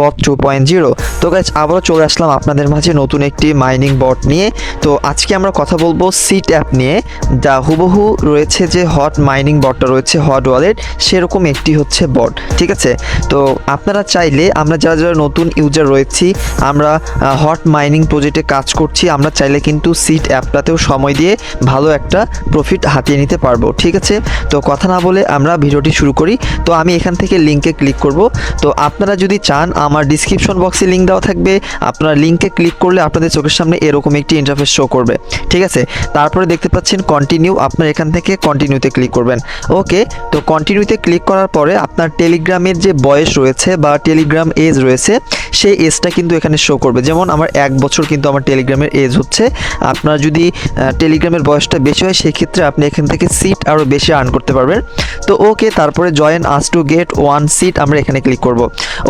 Bot two point zero তো guys আবারও চলে আসলাম আপনাদের মাঝে নতুন একটি মাইনিং বট নিয়ে। তো আজকে আমরা কথা বলব সিট অ্যাপ নিয়ে। যা হুবহু রয়েছে যে হট মাইনিং বটটা রয়েছে হট ওয়ালেট সেরকম একটি হচ্ছে বট ঠিক আছে? তো আপনারা চাইলে, আমরা যারা যারা নতুন ইউজার রয়েছি, আমরা হট মাইনিং প্রজেক্টে কাজ করছি, আমরা চাইলে কিন্তু সিট অ্যাপটাতেও সময় দিয়ে ভালো একটা প্রফিট হাতিয়ে নিতে পারব, ঠিক আছে? তো কথা না বলে আমরা ভিডিওটি শুরু করি। তো আমি এখান থেকে লিঙ্কে ক্লিক করব। তো আপনারা যদি চান আমার ডিসক্রিপশন বক্সে লিঙ্ক দেওয়া থাকবে। আপনারা লিঙ্কে ক্লিক করলে আপনাদের চোখের সামনে এরকম একটি ইন্টারফেস শো করবে। ঠিক আছে? তারপরে দেখতে পাচ্ছেন কন্টিনিউ আপনার এখান থেকে কন্টিনিউতে ক্লিক করবেন। ওকে? তো কন্টিনিউতে ক্লিক করার পরে আপনার টেলিগ্রামের যে বয়স রয়েছে বা টেলিগ্রাম এজ রয়েছে, সেই এজটা কিন্তু এখানে শো করবে। যেমন আমার এক বছর কিন্তু আমার টেলিগ্রামের এজ হচ্ছে। আপনার যদি টেলিগ্রামের বয়সটা বেশি হয়, সেক্ষেত্রে আপনি এখান থেকে সিট আরও বেশি আর্ন করতে পারবেন। তো ওকে তারপরে join us to get one seat আমরা এখানে ক্লিক করব।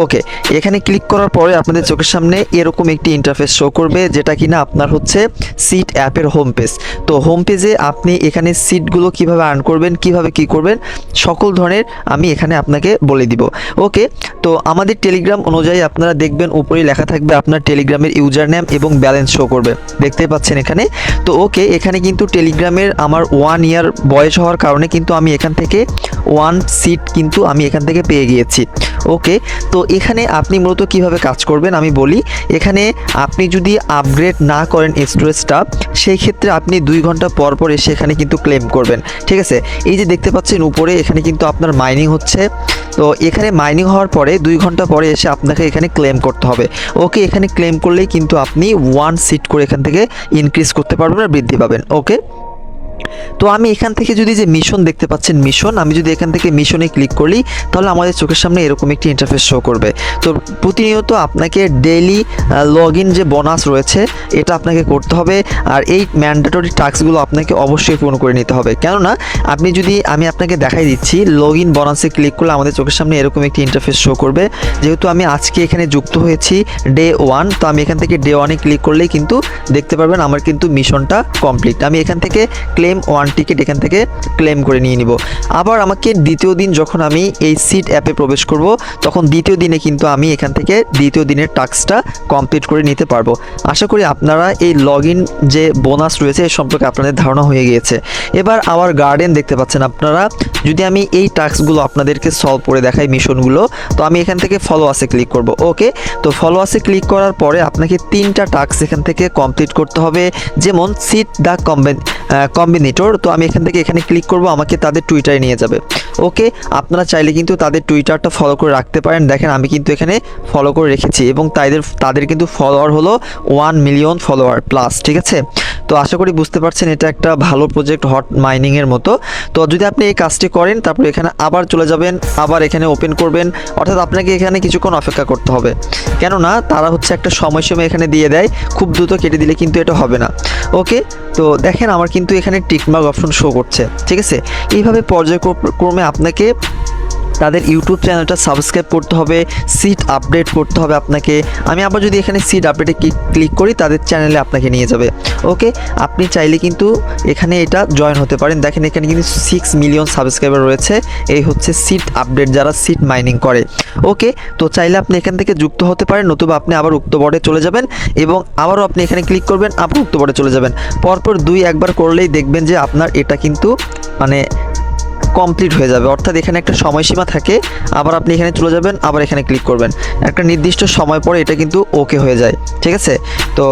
ওকে, এখানে ক্লিক করার পরে আপনাদের চোখের সামনে এরকম একটি ইন্টারফেস শো করবে, যেটা কিনা আপনার হচ্ছে সিট অ্যাপের হোম পেজ তো হোম পেজে আপনি এখানে সিটগুলো কীভাবে আর্ন করবেন, কীভাবে কি করবেন, সকল ধরনের আমি এখানে আপনাকে বলে দিব। ওকে, তো আমাদের টেলিগ্রাম অনুযায়ী আপনারা দেখবেন উপরেই লেখা থাকবে আপনার টেলিগ্রামের ইউজার নেম এবং ব্যালেন্স শো করবে। দেখতে পাচ্ছেন এখানে? তো ওকে, এখানে কিন্তু টেলিগ্রামের আমার ওয়ান ইয়ার বয়স হওয়ার কারণে কিন্তু আমি এখান থেকে ওয়ান সিট কিন্তু আমি এখান থেকে পেয়ে গিয়েছি। ওকে তো এখানে আপনি মূলত কীভাবে কাজ করবেন আমি বলি, এখানে আপনি যদি আপগ্রেড না করেন স্টোরেজটা সেই ক্ষেত্রে আপনি দুই ঘণ্টা পর পর এসে এখানে কিন্তু ক্লেম করবেন। ঠিক আছে? এই যে দেখতে পাচ্ছেন উপরে এখানে কিন্তু আপনার মাইনিং হচ্ছে। তো এখানে মাইনিং হওয়ার পরে দুই ঘণ্টা পরে এসে আপনাকে এখানে ক্লেম করতে হবে। ওকে এখানে ক্লেম করলেই কিন্তু আপনি ওয়ান সিট করে এখান থেকে ইনক্রিজ করতে পারবেন আর বৃদ্ধি পাবেন। ওকে তো আমি এখান থেকে যদি যে মিশন দেখতে পাচ্ছেন মিশন আমি যদি এখান থেকে মিশনে ক্লিক করি, তাহলে আমাদের চোখের সামনে এরকম একটি ইন্টারফেস শো করবে। তো প্রতিনিয়ত আপনাকে ডেইলি লগ ইন যে বোনাস রয়েছে, এটা আপনাকে করতে হবে। আর এই ম্যান্ডেটরি টাস্কগুলো আপনাকে অবশ্যই পূরণ করে নিতে হবে। কেননা, আপনি যদি, আমি আপনাকে দেখাই দিচ্ছি লগ ইন বোনাসে ক্লিক করলে আমাদের চোখের সামনে এরকম একটি ইন্টারফেস শো করবে। যেহেতু আমি আজকে এখানে যুক্ত হয়েছি ডে ওয়ান তো আমি এখান থেকে ডে ওয়ানে ক্লিক করলেই কিন্তু দেখতে পারবেন আমার কিন্তু মিশনটা কমপ্লিট আমি এখান থেকে ক্লেম ওয়ান টিকিট এখান থেকে ক্লেম করে নিয়ে নিব। আবার আমাকে দ্বিতীয় দিন যখন আমি এই সিট অ্যাপে প্রবেশ করব, তখন দ্বিতীয় দিনে কিন্তু আমি এখান থেকে দ্বিতীয় দিনের টাস্কটা কমপ্লিট করে নিতে পারব। আশা করি আপনারা এই লগ ইন যে বোনাস রয়েছে, এ সম্পর্কে আপনাদের ধারণা হয়ে গিয়েছে। এবার আওয়ার গার্ডেন দেখতে পাচ্ছেন আপনারা। যদি আমি এই টাস্কগুলো আপনাদেরকে সলভ করে দেখাই মিশনগুলো তো আমি এখান থেকে ফলো আসে ক্লিক করব। ওকে তো ফলো আসে ক্লিক করার পরে আপনাকে তিনটা টাস্ক এখান থেকে কমপ্লিট করতে হবে। যেমন সিট দ্য কম্বেন কম্বিনেটর তো আমি এখান থেকে এখানে ক্লিক করব, আমাকে তাদের টুইটারে নিয়ে যাবে। ওকে আপনারা চাইলে কিন্তু তাদের টুইটারটা ফলো করে রাখতে পারেন। দেখেন, আমি কিন্তু এখানে ফলো করে রেখেছি এবং তাদের তাদের কিন্তু ফলোয়ার হলো ওয়ান মিলিয়ন ফলোয়ার প্লাস ঠিক আছে? তো আশা করি বুঝতে পারছেন, এটা একটা ভালো প্রজেক্ট হট মাইনিংয়ের মতো। তো যদি আপনি এই কাজটি করেন, তারপর এখানে আবার চলে যাবেন, আবার এখানে ওপেন করবেন, অর্থাৎ আপনাকে এখানে কিছুক্ষণ অপেক্ষা করতে হবে। কেননা, তারা হচ্ছে একটা সময়সীমা এখানে দিয়ে দেয়, খুব দ্রুত কেটে দিলে কিন্তু এটা হবে না। ওকে? তো দেখেন, আমার কিন্তু এখানে টিকমার্ক অপশন শো করছে। ঠিক আছে? এইভাবে পর্যায়ক্রমে আপনাকে তাদের ইউটিউব চ্যানেলটা সাবস্ক্রাইব করতে হবে সিট আপডেট করতে হবে আপনাকে। আমি আবার যদি এখানে সিট আপডেটে ক্লিক করি, তাদের চ্যানেলে আপনাকে নিয়ে যাবে। ওকে আপনি চাইলে কিন্তু এখানে এটা জয়েন হতে পারেন। দেখেন, এখানে কিন্তু সিক্স মিলিয়ন সাবস্ক্রাইবার রয়েছে। এই হচ্ছে সিট আপডেট যারা সিট মাইনিং করে। ওকে তো চাইলে আপনি এখান থেকে যুক্ত হতে পারেন, নতুবা আপনি আবার উক্ত বোর্ডে চলে যাবেন এবং আবারও আপনি এখানে ক্লিক করবেন, আবার উক্ত বোর্ডে চলে যাবেন। পরপর দুই একবার করলেই দেখবেন যে আপনার এটা কিন্তু মানে কমপ্লিট হয়ে যাবে। অর্থাৎ এখানে একটা সময়সীমা থাকে, আবার আপনি এখানে চলে যাবেন, আবার এখানে ক্লিক করবেন। একটা নির্দিষ্ট সময় পরে এটা কিন্তু ওকে হয়ে যায়, ঠিক আছে? তো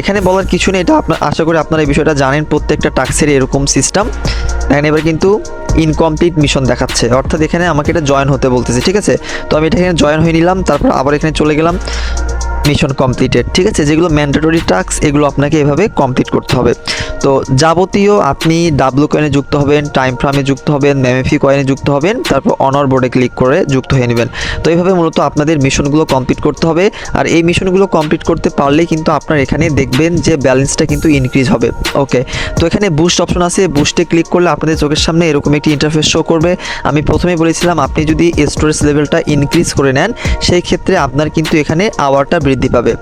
এখানে বলার কিছু নেই, এটা আপনার আশা করি আপনারা এই বিষয়টা জানেন, প্রত্যেকটা টাক্সের এরকম সিস্টেম দেখেন, এবার কিন্তু ইনকমপ্লিট মিশন দেখাচ্ছে। অর্থাৎ এখানে আমাকে এটা জয়েন হতে বলতেছে, ঠিক আছে? তো আমি এটা এখানে জয়েন হয়ে নিলাম, তারপর আবার এখানে চলে গেলাম। মিশন কমপ্লিটেড ঠিক আছে? যেগুলো ম্যান্ডেটরি টাস্ক এগুলো আপনাকে এভাবে কমপ্লিট করতে হবে। তো যাবতীয় আপনি ডাব্লু কয়েনে যুক্ত হবেন টাইম ফ্রামে যুক্ত হবেন মেমেফি কয়েনে যুক্ত হবেন, তারপর অনর বোর্ডে ক্লিক করে যুক্ত হয়ে নেবেন। তো এইভাবে মূলত আপনাদের মিশনগুলো কমপ্লিট করতে হবে। আর এই মিশনগুলো কমপ্লিট করতে পারলেই কিন্তু আপনার এখানে দেখবেন যে ব্যালেন্সটা কিন্তু ইনক্রিজ হবে। ওকে তো এখানে বুস্ট অপশন আছে। বুস্টে ক্লিক করলে আপনাদের চোখের সামনে এরকম একটি ইন্টারফেস শো করবে। আমি প্রথমেই বলেছিলাম, আপনি যদি স্টোরেজ লেভেলটা ইনক্রিজ করে নেন, সেই ক্ষেত্রে আপনার কিন্তু এখানে আওয়ারটা বৃদ্ধি পাবে।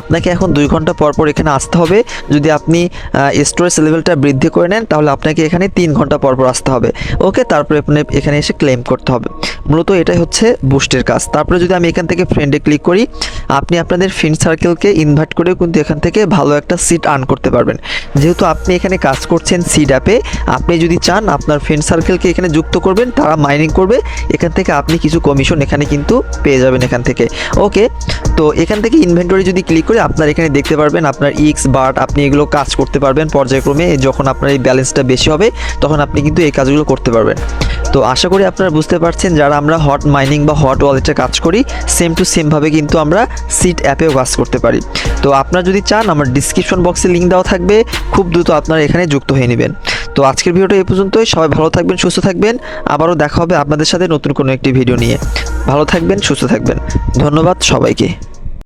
আপনাকে এখন দুই ঘণ্টা পর পর এখানে আসতে হবে। যদি আপনি স্টোরেজ লেভেলটা বৃদ্ধি করে নেন, তাহলে আপনাকে এখানে তিন ঘণ্টা পর পর আসতে হবে। ওকে, তারপরে আপনি এখানে এসে ক্লেম করতে হবে। মূলত এটাই হচ্ছে বুস্টের কাজ। তারপরে যদি আমি এখান থেকে ফ্রেন্ডে ক্লিক করি, আপনি আপনাদের ফ্রেন্ড সার্কেলকে ইনভাইট করে কিন্তু এখান থেকে ভালো একটা সিট আর্ন করতে পারবেন। যেহেতু আপনি এখানে কাজ করছেন সিড অ্যাপে আপনি যদি চান আপনার ফ্রেন্ড সার্কেলকে এখানে যুক্ত করবেন, তারা মাইনিং করবে, এখান থেকে আপনি কিছু কমিশন এখানে কিন্তু পেয়ে যাবেন এখান থেকে। ওকে, তো এখান থেকে ইনভেন্টরি যদি ক্লিক করে আপনার এখানে দেখতে পারবেন আপনার ইক্স বার্ট আপনি এগুলো কাজ করতে পারবেন পর্যায়ক্রমে যখন আপনার এই ব্যালেন্সটা বেশি হবে, তখন আপনি কিন্তু এই কাজগুলো করতে পারবেন। তো আশা করি আপনারা বুঝতে পারছেন, যারা আমরা হট মাইনিং বা হট ওয়ালেটে কাজ করি সেম টু সেমভাবে কিন্তু আমরা সিট অ্যাপেও কাজ করতে পারি। তো আপনারা যদি চান, আমার ডিসক্রিপশন বক্সে লিঙ্ক দেওয়া থাকবে, খুব দ্রুত আপনারা এখানে যুক্ত হয়ে নেবেন। তো আজকের ভিডিওটা এই পর্যন্তই, সবাই ভালো থাকবেন, সুস্থ থাকবেন, আবারও দেখা হবে আপনাদের সাথে নতুন কোনো একটি ভিডিও নিয়ে। ভালো থাকবেন, সুস্থ থাকবেন। ধন্যবাদ সবাইকে।